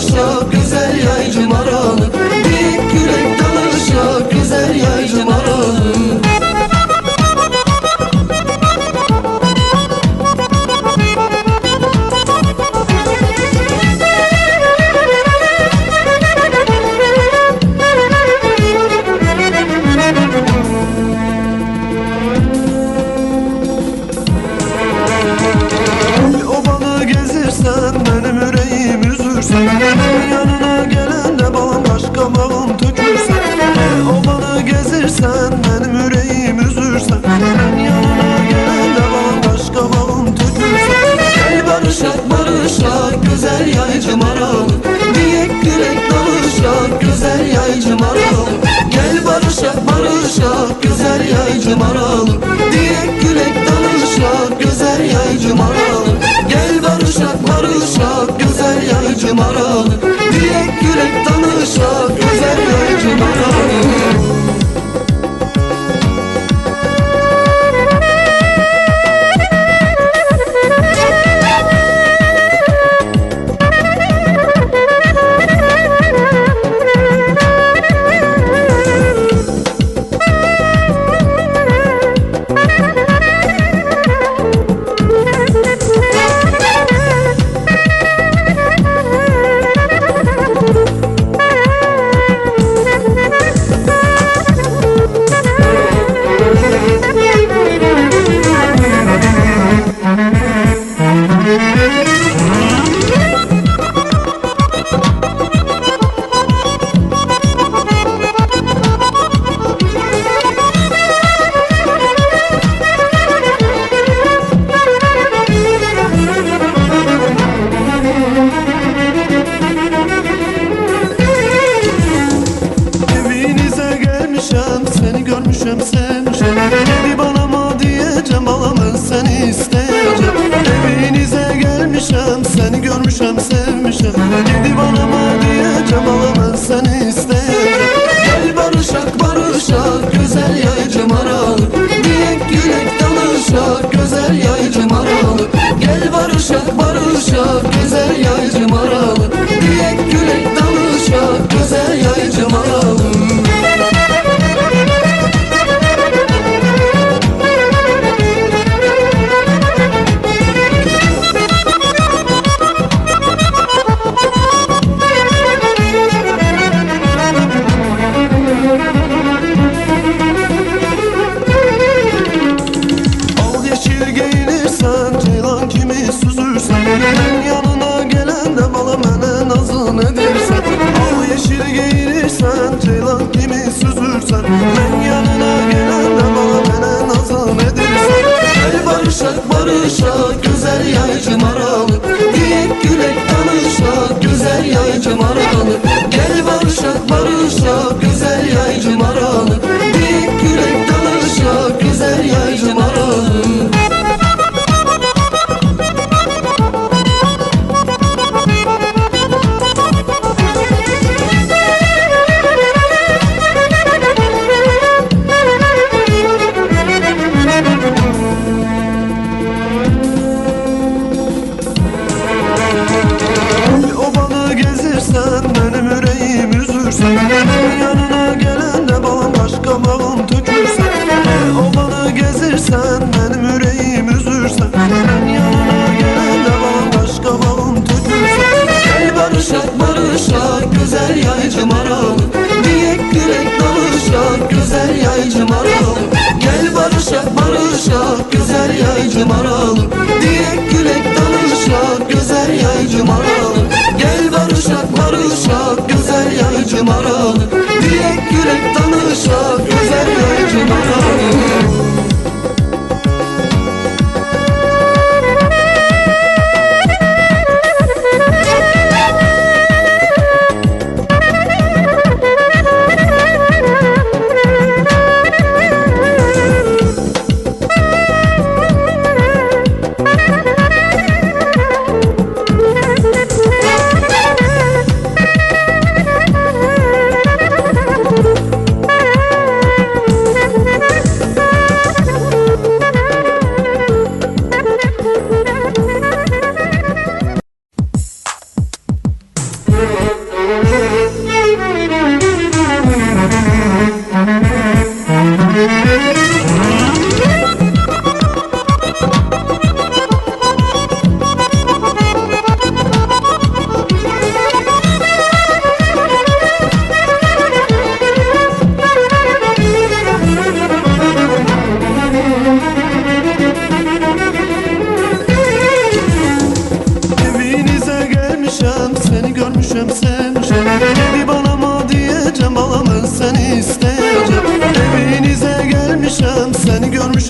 dalışa güzel yaycım aralı Dik yürek dalışa güzel yaycım aralı sen beni dalışlar güzel yaycı maral. Diyek direk dalışlar güzel yaycı maral. Gel barışak barışak güzel yaycı maral. Diyek direk dalışlar güzel yaycı maral. Gel barışak barışak güzel yaycı maral. Unutmuşam sevmişim. Gidi bana gezirsen benim yüreğim üzürsen Yanına gelende balam başka bağım tökürsen Gel barışak barışak güzel yaycım aralı Diyek gülek dalışak güzel yaycım aralı Gel barışak barışak güzel yaycım aralı Diyek gülek dalışak güzel yaycım aralı Gel barışak barışak güzel yaycım aralı Diyek gülek danışak güzel yaycım aralı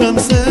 from sin.